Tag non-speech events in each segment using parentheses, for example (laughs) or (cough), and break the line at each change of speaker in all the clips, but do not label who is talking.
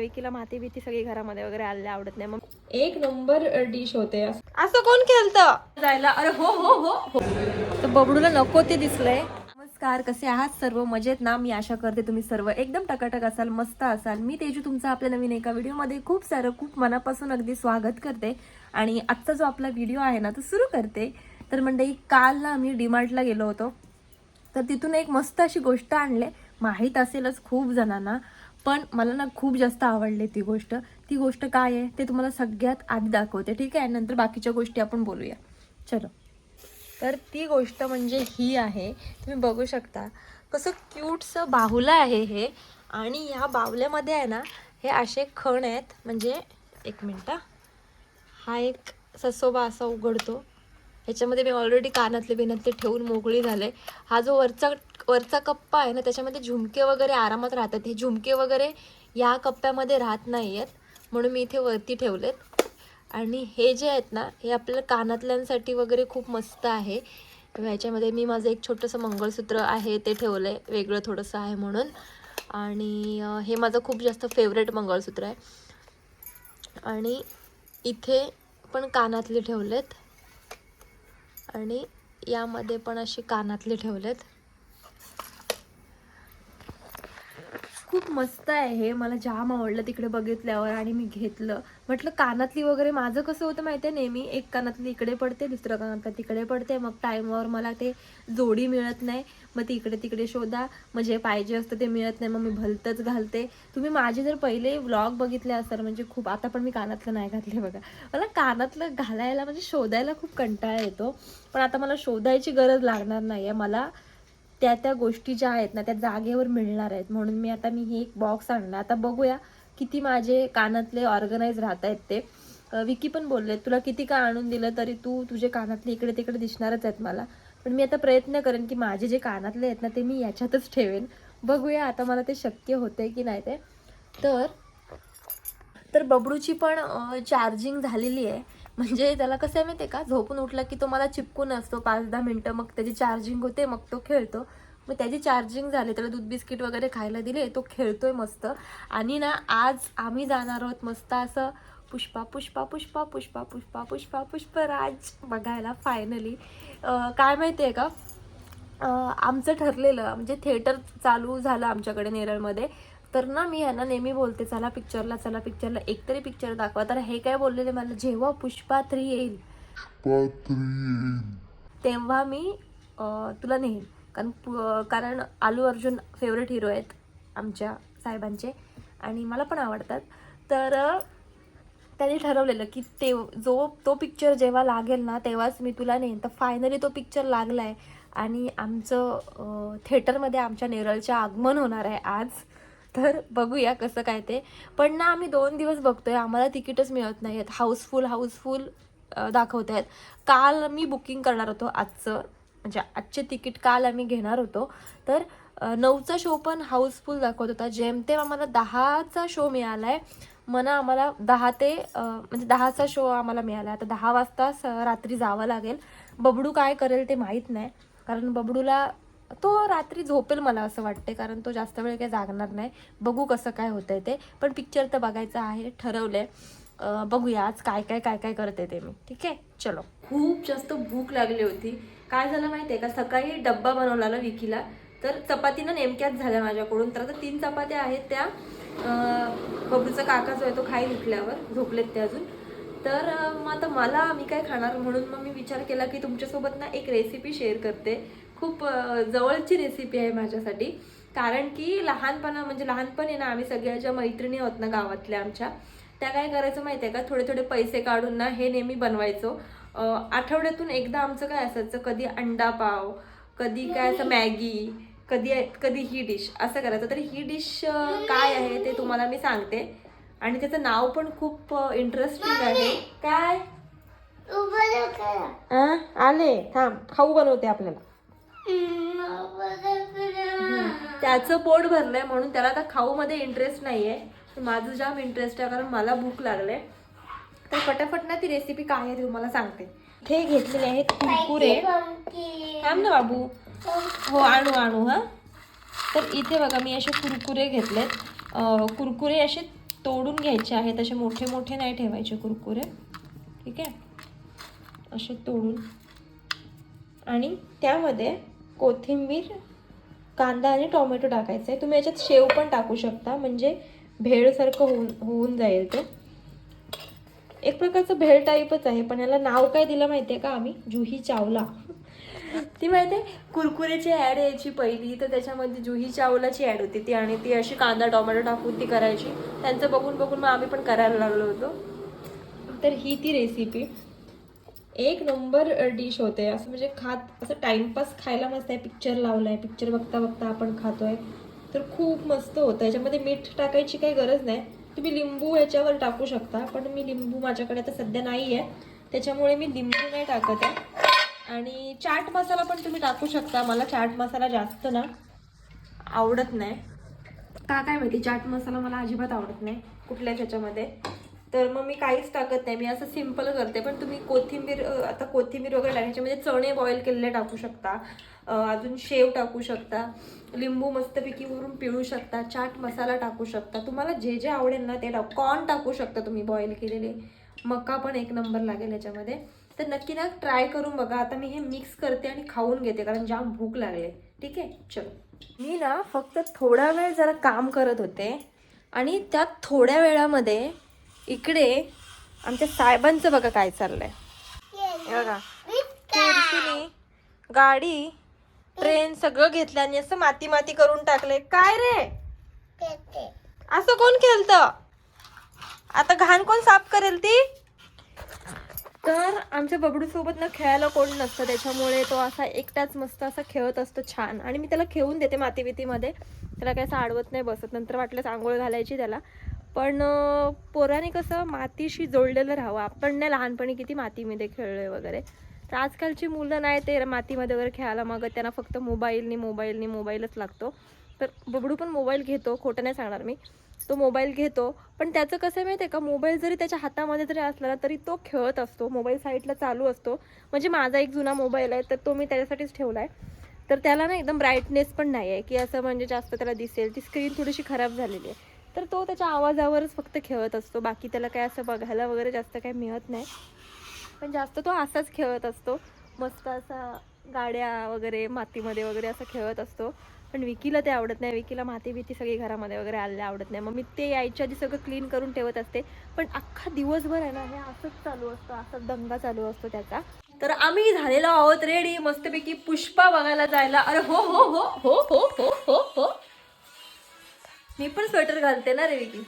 विकीला माती बिती सगळी घरामध्ये वगैरे आलेले आवडत नाही. मग एक नंबर डिश होते. असं कोण खेळतं? जायला अरे हो हो हो. हो तर बबडूला नको ते दिसलंय. नमस्कार कसे आहात? सर्व मजेत ना? मी आशा करते तुम्ही सर्व एकदम टकाटक असाल मस्त असाल. मी तेजू तुमचं आपल्या नवीन एका व्हिडिओमध्ये खूप सारं खूप मनापासून अगदी स्वागत करते. आणि आजचा जो आपला व्हिडिओ आहे ना तो सुरू करते. तर मंडळी काल ना आम्ही डीमार्टला गेलो होतो. तर तिथून एक मस्त अशी गोष्ट आणले. माहीत असेलच खूप जणांना. पण मला ना खूप जास्त आवडली ती गोष्ट. ती गोष्ट काय आहे? ते तुम्हाला सगळ्यात आधी दाखवते ठीक आहे? नंतर बाकीच्या गोष्टी आपण बोलूया. चलो. तर ती गोष्ट म्हणजे ही आहे. तुम्ही बघू शकता. कसं क्यूटसं बाहुलं आहे हे. आणि ह्या बाहुल्यामध्ये आहे ना हे असे खण आहेत. म्हणजे एक मिनटं हा. एक ससोबा असा उघडतो. ह्याच्यामध्ये मी ऑलरेडी कानातले बिनातले ठेवून मोकळी झाले. हा जो वरचा वरचा कप्पा आहे ना त्याच्यामध्ये झुमके वगैरे आरामात राहतात. हे झुमके वगैरे या कप्प्यामध्ये राहत नाही आहेत म्हणून मी इथे वरती ठेवलेत. आणि हे जे आहेत ना हे आपल्याला कानातल्यांसाठी वगैरे खूप मस्त आहे. ह्याच्यामध्ये मी माझं एक छोटंसं मंगळसूत्र आहे ते ठेवलं आहे वेगळं थोडंसं आहे म्हणून. आणि हे माझं खूप जास्त फेवरेट मंगळसूत्र आहे. आणि इथे पण कानातले ठेवलेत. आणि यामध्ये पण असे कानातले ठेवलेत खूप मस्त आहे हे. मला जाम आवडलं तिकडे बघितल्यावर आणि मी घेतलं. म्हटलं कानातली वगैरे माझं कसं होतं माहिती आहे नेहमी एक कानातली इकडे पडते दुसरं कानातलं तिकडे पडते. मग टाईमवर मला ते जोडी मिळत नाही. मग ती इकडे तिकडे शोधा. मग जे पाहिजे असतं ते मिळत नाही. मग मी भलतंच घालते. तुम्ही माझे जर पहिले व्लॉग बघितले असाल म्हणजे खूप आता पण मी कानातलं नाही घातले बघा. मला कानातलं घालायला म्हणजे शोधायला खूप कंटाळा येतो. पण आता मला शोधायची गरज लागणार नाही आहे मला त्या त्या गोष्टी ज्या आहेत ना त्या जागेवर मिळणार आहेत. म्हणून मी आता मी हे एक बॉक्स आणला. आता बघूया किती माझे कानातले ऑर्गनाईज राहत आहेत ते विकी पण बोलले तुला किती का आणून दिलं तरी तू तुझे कानातले इकडे तिकडे दिसणारच आहेत मला. पण मी आता प्रयत्न करेन की माझे जे कानातले आहेत ना ते मी याच्यातच ठेवेन. बघूया आता मला ते शक्य होते की नाही ते. तर तर बबडूची पण चार्जिंग झालेली आहे. म्हणजे त्याला कसं आहे माहिती आहे का? झोपून उठला की तो मला चिपकून असतो पाच दहा मिनटं. मग त्याची चार्जिंग होते मग तो खेळतो. मग त्याची चार्जिंग झाली त्याला दूध बिस्किट वगैरे खायला दिले तो खेळतोय मस्त. आणि ना आज आम्ही जाणार आहोत मस्त असं पुष्पा पुष्पा पुष्पा पुष्पा पुष्पा पुष्पा पुष्पराज बघायला फायनली काय माहिती आहे का आमचं ठरलेलं म्हणजे थिएटर चालू झालं आमच्याकडे नेरळमध्ये. तर ना मी ह्यांना नेहमी बोलते चला पिक्चरला चला पिक्चरला एकतरी पिक्चर दाखवा. तर हे काय बोललेले मला जेव्हा पुष्पा थ्री येईल. तेव्हा मी तुला नेईन कारण कारण आलू अर्जुन फेवरेट हिरो आहेत आमच्या साहेबांचे. आणि मला पण आवडतात. तर त्यांनी ठरवलेलं की ते जो तो पिक्चर जेव्हा लागेल ना तेव्हाच मी तुला नेईन. तर फायनली तो पिक्चर लागला आहे आणि आमचं थिएटरमध्ये आमच्या नेरळचं आगमन होणार आहे आज. तर बघूया कसं काय ते. पण ना आम्ही दोन दिवस बघतोय. आम्हाला तिकीटच मिळत नाही आहेत हाऊसफुल हाऊसफुल दाखवत आहेत काल मी बुकिंग करणार होतो आजचं. म्हणजे आजचे तिकीट काल आम्ही घेणार होतो. तर नऊचा शो पण हाऊसफुल दाखवत होता. जेमतेम आम्हाला दहाचा शो मिळाला आहे मना आम्हाला दहा ते म्हणजे दहाचा शो आम्हाला मिळाला आता दहा वाजता स- रात्री जावं लागेल. बबडू काय करेल ते माहीत नाही. कारण बबडूला तो रात्री झोपेल मला असं वाटते कारण तो जास्त वेळ काही जागणार नाही. बघू कसं काय होतंय ते. पण पिक्चर तर बघायचं आहे ठरवलंय. आहे बघूया आज काय काय काय काय करते ते मी. ठीक आहे? चलो. खूप जास्त भूक लागली होती. काय झालं माहिती आहे का? सकाळी डब्बा बनवला ना विकीला. तर चपातीनं नेमक्याच झाल्या माझ्याकडून. तर आता तीन चपात्या आहेत त्या. बबूचा काका जो आहे तो खाई उठल्यावर. झोपलेत ते अजून. तर मग आता मला मी काय खाणार? म्हणून मग मी विचार केला की तुमच्यासोबत ना एक रेसिपी शेअर करते. खूप जवळची रेसिपी आहे माझ्यासाठी. कारण की लहानपणा म्हणजे लहानपणी ना आम्ही सगळ्या ज्या मैत्रिणी आहोत ना गावातल्या आमच्या. त्या काय करायचं माहिती आहे का? थोडे थोडे पैसे काढून ना हे नेहमी बनवायचो. आठवड्यातून एकदा आमचं काय असायचं? कधी अंडा पाव कधी काय असं मॅगी कधी कधी ही डिश असं करायचं. तर ही डिश काय आहे ते तुम्हाला मी सांगते. आणि त्याचं नाव पण खूप इंटरेस्टिंग आहे. काय? आले. थांब. खाऊ बनवते आपल्याला. त्याचं पोट भरलंय म्हणून त्याला आता खाऊ मध्ये इंटरेस्ट नाहीये. माझं जाम इंटरेस्ट आहे कारण मला भूक लागले. तर फटाफट ना ती रेसिपी काय आहे ती तुम्हाला सांगते. हे घेतलेले आहेत कुरकुरे. थांब ना बाबू. हो आणू आणू हा. तर इथे बघा मी असे कुरकुरे घेतलेत. कुरकुरे असे तोडून घ्यायचे आहेत असे मोठे मोठे नाही ठेवायचे कुरकुरे. ठीक आहे? असे तोडून. आणि त्यामध्ये कोथिंबीर कांदा आणि टोमॅटो टाकायचा. आहे तुम्ही याच्यात शेव पण टाकू शकता म्हणजे भेळसारखं होऊन होऊन जाईल ते. एक प्रकारचं भेळ टाईपच आहे पण याला नाव काय दिलं माहिती आहे का आम्ही? जुही चावला. ती माहिती आहे? कुरकुरेची ॲड यायची पहिली तर त्याच्यामध्ये जुही चावलाची ॲड होती ती आणि ती अशी कांदा टोमॅटो टाकून ती करायची. त्यांचं बघून बघून मग आम्ही पण करायला लागलो होतो. तर ही ती रेसिपी एक नंबर डिश होते. असं म्हणजे खात असं टाइमपास खायला मस्त आहे. पिक्चर लावलाय. पिक्चर बघता बघता आपण खातोय. तर खूप मस्त होतं. याच्यामध्ये मीठ टाकायची काही गरज नाही. तुम्ही लिंबू याच्यावर टाकू शकता. पण मी लिंबू माझ्याकडे आता सध्या नाही आहे त्याच्यामुळे मी लिंबू नाही टाकत आहे. आणि चाट मसाला पण तुम्ही टाकू शकता. मला चाट मसाला जास्त ना आवडत नाही. का काय माहिती? चाट मसाला मला अजिबात आवडत नाही. कुठल्याच ह्याच्यामध्ये तर मग मी काहीच टाकत नाही. मी असं सिंपल करते. पण तुम्ही कोथिंबीर आता कोथिंबीर वगैरे टाकायच्यामध्ये म्हणजे चणे बॉईल केलेले टाकू शकता. अजून शेव टाकू शकता. लिंबू मस्तपैकी वरून पिळू शकता. चाट मसाला टाकू शकता. तुम्हाला जे जे आवडेल ना ते टाकू कॉर्न टाकू शकता तुम्ही बॉईल केलेले. मका पण एक नंबर लागेल याच्यामध्ये. तर नक्की ना ट्राय करून बघा. आता मी हे मिक्स करते आणि खाऊन घेते. कारण जाम भूक लागले. ठीक आहे? चलो. मी ना फक्त थोडा वेळ जरा काम करत होते. आणि त्या थोड्या वेळामध्ये इकडे आमच्या साहेबांचं बघा काय चाललंय. हे बघा. गाडी ट्रेन सगळं घेतलं आणि असं माती माती करून टाकले काय रे? असं कोण खेळत? आता घाण कोण साफ करेल ती? तर आमच्या बबडू सोबत ना खेळायला कोण नसतं. त्याच्यामुळे तो असा एकटाच मस्त असा खेळत असतो छान. आणि मी त्याला खेळून देते माती बितीमध्ये त्याला काय असं आडवत नाही बसत. नंतर वाटल्यास आंघोळ घालायची त्याला. पण पोराने कसं मातीशी जोडलेलं राहावं. आपण नाही लहानपणी किती मातीमध्ये खेळलोय वगैरे. तर आजकालची मुलं नाही ते मातीमध्ये वगैरे खेळायला मग त्यांना फक्त मोबाईलनी मोबाईलनी मोबाईलच लागतो. तर बबडू पण मोबाईल घेतो खोटं नाही सांगणार मी. तो मोबाईल घेतो. पण त्याचं कसं आहे माहिती आहे का? मोबाईल जरी त्याच्या हातामध्ये जरी असला तरी तो खेळत असतो. मोबाईल साईडला चालू असतो. म्हणजे माझा एक जुना मोबाईल आहे तर तो मी त्याच्यासाठीच ठेवला आहे तर त्याला ना एकदम ब्राईटनेस पण नाही आहे की असं म्हणजे जास्त त्याला दिसेल. ती स्क्रीन थोडीशी खराब झालेली आहे. तर तो त्याच्या आवाजावरच फक्त खेळत असतो. बाकी त्याला काय असं बघायला वगैरे जास्त काही मिळत नाही. पण जास्त तो असाच खेळत असतो. मस्त असा गाड्या वगैरे मातीमध्ये वगैरे असं खेळत असतो. पण विकीला ते आवडत नाही. विकीला माती भीती सगळी घरामध्ये वगैरे आलेले आवडत नाही. मग मी ते यायच्या आधी सगळं क्लीन करून ठेवत असते. पण अख्खा दिवसभर आहे ना हे असंच चालू असतं. असाच दंगा चालू असतो त्याचा. तर आम्ही झालेलो आहोत रेडी मस्तपैकी पुष्पा बघायला जायला. अरे हो हो हो हो हो हो हो हो. मी पण स्वेटर घालते ना रे विकी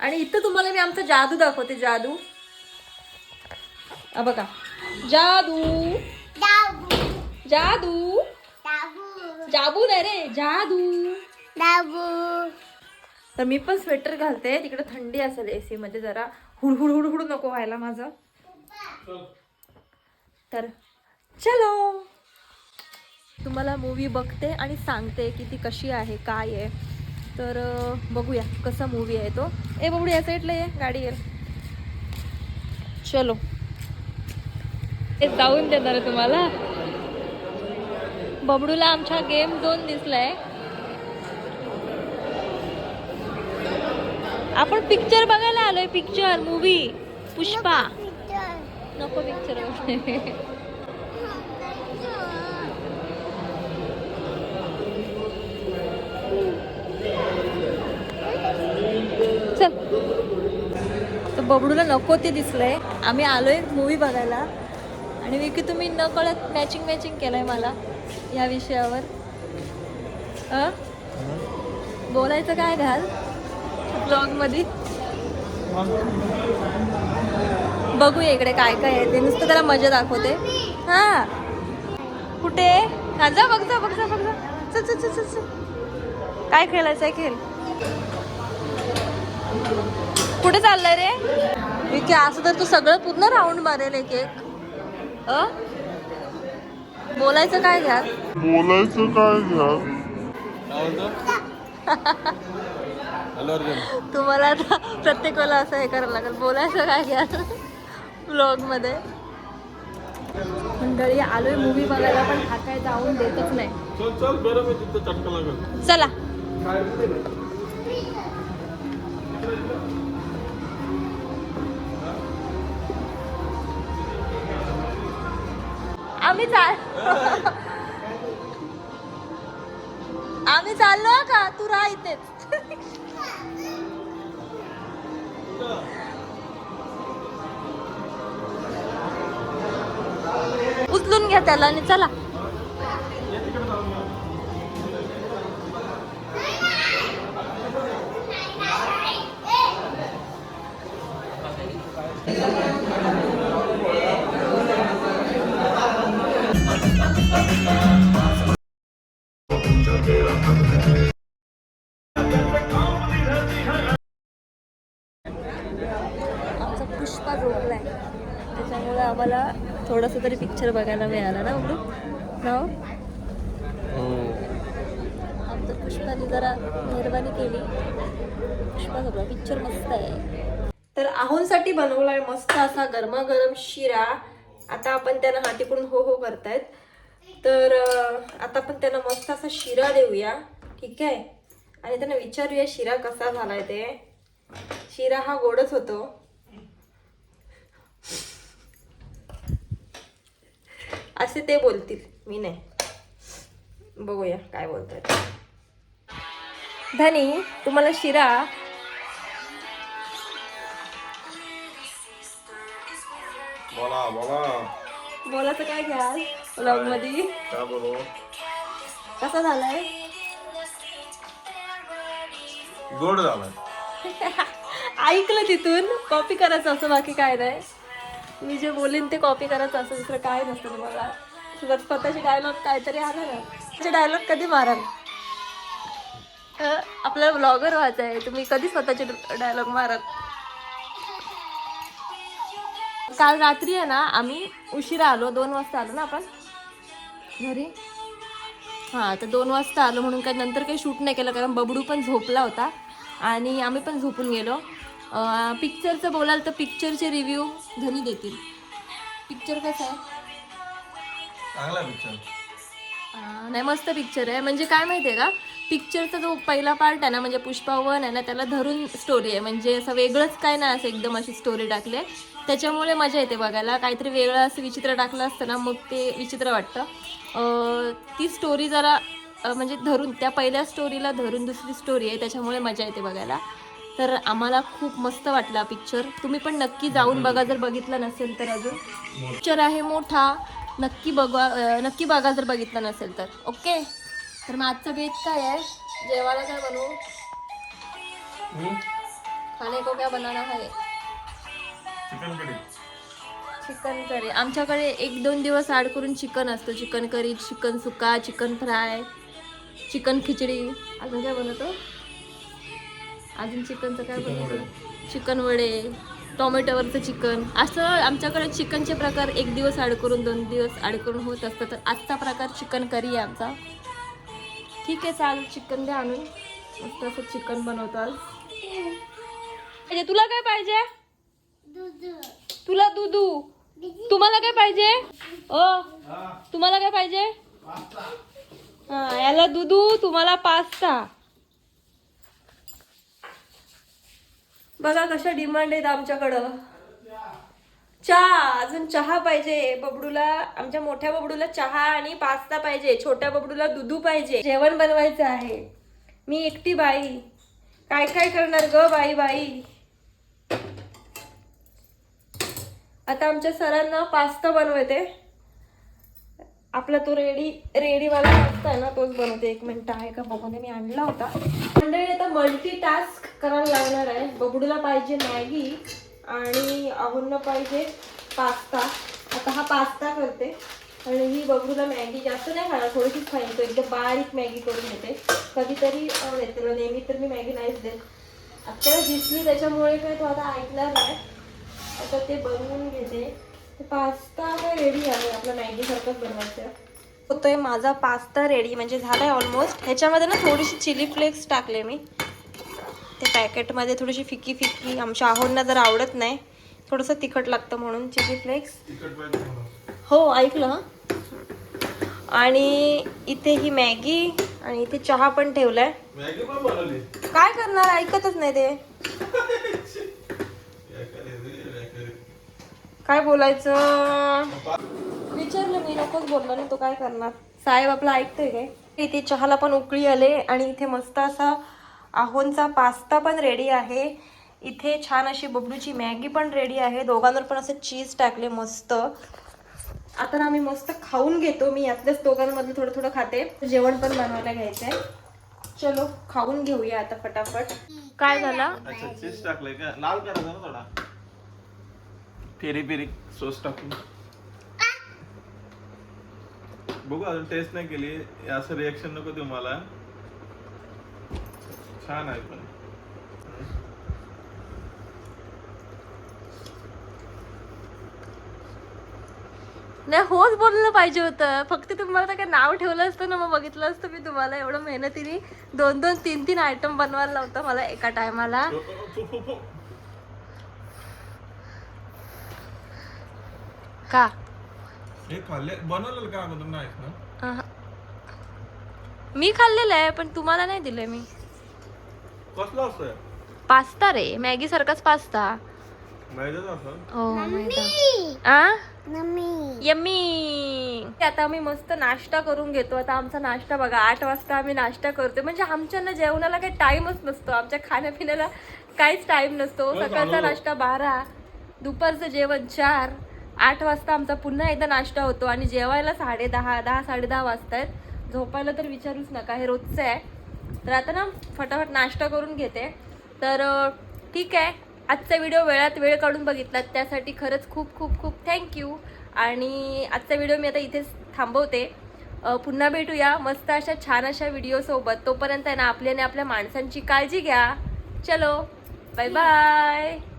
आणि इथं तुम्हाला मी आमचा जादू दाखवते जादू. बघा. जादू. जादू. जाबू नाही रे जादू. तर मी पण स्वेटर घालते तिकडे थंडी असेल एसी मध्ये जरा. हुडहुड हुडहुड नको व्हायला माझं. तर चलो. तुम्हाला मूवी बघते आणि सांगते की ती कशी आहे काय आहे. तर बघूया कसा मूवी आहे तो. ए बबडू या साईडला ये. गाडी येईल चलो. ते जाऊन देणार तुम्हाला. बबडूला आमच्या गेम झोन दिसलाय. आपण पिक्चर बघायला आलोय पिक्चर मूवी पुष्पा. नको पिक्चर (laughs) चल तर बबडूला नको ते दिसलंय. आम्ही आलोय मूवी बघायला. आणि विकी तुम्ही न कळत मॅचिंग मॅचिंग केलंय मला या विषयावर. अ? बोलायचं काय घाल? ब्लॉगमध्ये बघूया इकडे काय काय आहे ते. नुसतं त्याला मजा दाखवते. हा. कुठे? हा जा बघ जा बघ जा बघ जा. काय खेळायचं आहे खेळ. कुठे चाललाय रे? विकी असं तर तू सगळं पूर्ण राऊंड मारेल एक एक. अ? बोलायचं काय घ्या?
बोलायचं काय घ्या?
तुम्हाला आता प्रत्येक वेळेला असं हे करायला लागेल. बोलायचं काय घ्या? ब्लॉगमध्ये. मंडळी आलोय मूवी बघायला पण हा काय जाऊन देतच नाही.
चल
आम्ही चाल आम्ही चाललो का? तू राह इथेच. उचलून घ्या त्याला आणि चला. पुष्पा झोपलाय. त्याच्यामुळे आम्हाला थोडंसं तरी पिक्चर बघायला मिळाला ना उघडू ना हो? आमच्या पुष्पाने जरा मेहरबानी केली. पुष्पा झोपला. पिक्चर मस्त आहे. तर आहोंसाठी बनवलाय मस्त असा गरमागरम शिरा. आता आपण त्यांना हातीकडून हो हो करतायत. तर आता आपण त्यांना मस्त असा शिरा देऊया. ठीक आहे? आणि त्यांना विचारूया शिरा कसा झालाय ते. शिरा हा गोडच होतो. असे ते बोलतील. मी नाही. बघूया काय बोलतात धनी तुम्हाला शिरा?
बोला बोला.
बोलायचं काय घ्याल
ब्लॉगमध्ये.
कसा झालाय?
गोड झालाय. (laughs)
ऐकलं तिथून कॉपी करायचं असं बाकी काय नाही. मी जे बोलीन ते कॉपी करायचं असं दुसरं काय नसतं तुम्हाला. तुझं स्वतःचे डायलॉग काहीतरी आला ना. त्याचे डायलॉग कधी माराल? आपल्याला ब्लॉगर व्हायचं आहे तुम्ही कधी स्वतःचे डायलॉग माराल? काल रात्री आहे ना आम्ही उशिरा आलो. दोन वाजता आलो ना आपण? घरी? हां तर दोन वाजता आलो म्हणून काय नंतर काही शूट नाही केलं कारण बबडू पण झोपला होता आणि आम्ही पण झोपून गेलो. पिक्चरचं बोलाल तर पिक्चरचे रिव्ह्यू धनी देतील. पिक्चर कसं आहे?
चांगला पिक्चर
नाही मस्त पिक्चर आहे. म्हणजे काय माहिती आहे का? पिक्चरचा जो पहिला पार्ट आहे ना म्हणजे पुष्पा वन आहे ना त्याला धरून स्टोरी आहे. म्हणजे असं वेगळंच काय नाही असं एकदम अशी स्टोरी टाकली आहे. त्याच्यामुळे मजा येते बघायला. काहीतरी वेगळं असं विचित्र टाकलं असतं ना मग ते विचित्र वाटतं. ती स्टोरी जरा म्हणजे धरून त्या पहिल्या स्टोरीला धरून दुसरी स्टोरी आहे त्याच्यामुळे मजा येते बघायला. तर आम्हाला खूप मस्त वाटला पिक्चर तुम्ही पण नक्की जाऊन बघा जर बघितलं नसेल तर अजून. पिक्चर आहे मोठा. नक्की बघा नक्की बघा जर बघितलं नसेल तर. ओके तर मग आजचा बेत काय आहे? जेवायला काय बनवू? खाने को क्या बनाना है
चिकन करी
चिकन करी आमच्याकडे एक दोन दिवस आड करून चिकन असतं. चिकन करी चिकन सुका चिकन फ्राय चिकन खिचडी अजून काय बनवतो? अजून चिकनचं काय बनवतो? चिकन वडे. टोमॅटोवरचं चिकन असं आमच्याकडे चिकनचे प्रकार एक दिवस आड करून दोन दिवस आड करून होत असतं तर आजचा प्रकार चिकन करी आहे आमचा. ठीक आहे चालेल. चिकन द्या आणून. मस्त असं चिकन बनवतो आज म्हणजे तुला काय पाहिजे? तुला दुधू. तुम्हाला काय पाहिजे? ओ तुम्हाला काय पाहिजे? हा याला दुधू तुम्हाला पास्ता. बघा कशा डिमांड आहेत आमच्याकडं. चहा अजून चहा पाहिजे. बबडूला आमच्या मोठ्या बबडूला चहा आणि पास्ता पाहिजे. छोट्या बबडूला दुधू पाहिजे. जेवण बनवायचं आहे. मी एकटी बाई. काय काय करणार ग बाई बाई? आता आमच्या सरांना पास्ता बनवते. आपला तो रेडी रेडीवाला पास्ता आहे ना तोच बनवते. एक मिनिट आहे का? बघून मी आणला होता. मंडळी आता मल्टी टास्क करायला लागणार आहे. बबडूला पाहिजे मॅगी आणि अहून पाहिजे पास्ता. आता हा पास्ता करते. आणि ही बघूला मॅगी जास्त नाही खाणार थोडीशीच खाईन. तो एकदम बारीक मॅगी करून देते कधीतरी येते देते नेहमी तर मी मॅगी नाहीच देत. आता दिसली त्याच्यामुळे काय तो आता ऐकणार नाही. आता ते बनवून घेते. पास्ता काय रेडी आहे. आपला मॅगीसारखंच बनवायचं. होतोय माझा पास्ता रेडी म्हणजे झालाय ऑलमोस्ट ह्याच्यामध्ये ना थोडीशी चिली फ्लेक्स टाकले मी. ते पॅकेटमध्ये थोडीशी फिकी फिकी आमच्या आहोंना जर आवडत नाही थोडंसं तिखट लागतं म्हणून चिली फ्लेक्स. हो ऐकलं हं. आणि इथे ही मॅगी आणि इथे चहा पण ठेवलाय. काय करणार? ऐकतच नाही ते.
काय
बोलायचं? विचारलं मी नकोच बोलला ना तो काय करणार? साहेब आपला ऐकतोय काय? इथे चहाला पण उकळी आले आणि इथे मस्त असा आहोंचा पास्ता पण रेडी आहे. इथे छान अशी बबलूची मॅगी पण रेडी आहे. दोघांवर पण असं चीज टाकले मस्त. आता ना आम्ही मस्त खाऊन घेतो. मी यातल्याच दोघांमधलं थोडं थोडं खाते. जेवण पण बनवायला घ्यायचंय. चलो खाऊन घेऊया आता फटाफट काय झाला?
अच्छा चीज टाकलंय का? लाल करायचा ना थोडा. पेरी पेरी सॉस टाकून. बघू अजून टेस्ट नाही केली. असं रिएक्शन नको मला. छान आहे पण.
नाही होच बोललं पाहिजे होतं. फक्त तुम्हाला काय नाव ठेवलं असतं ना मग बघितलं असतं मी तुम्हाला. एवढं मेहनतीने दोन दोन तीन तीन आयटम बनवायला लावतं मला एका टायमाला. का?
हे खाल्ले बनवलेलं का ना?
अहं. मी खाल्लेलं आहे पण तुम्हाला नाही दिलंय मी.
कसलं असतं
पास्ता रे मॅगी सारखाच पास्ता.
असं?
हो मैदा आ? यम्मी. आता आम्ही मस्त नाश्ता करून घेतो. आता आमचा नाश्ता बघा आठ वाजता आम्ही नाश्ता करतो म्हणजे आमच्या ना जेवणाला काही टाइमच नसतो. आमच्या खाण्यापिण्याला काहीच टाइम नसतो.
हो,
सकाळचा. नाश्ता बारा दुपारचं जेवण चार आठ वाजता आमचा पुन्हा एकदा नाश्ता होतो. आणि जेवायला साडे दहा दहा साडे दहा वाजतायत. झोपायला तर विचारूच नका हे रोजचं आहे. तर आता ना फटाफट नाश्ता करून घेते. तर ठीक आहे. आजचा व्हिडिओ वेळात वेळ काढून बघितलात त्यासाठी खरंच खूप खूप खूप थँक्यू आणि आजचा व्हिडिओ मी आता इथेच थांबवते. पुन्हा भेटूया. मस्त अशा छान अशा व्हिडिओसोबत तोपर्यंत आहे ना आपल्याने आपल्या माणसांची काळजी घ्या. चलो. Bye bye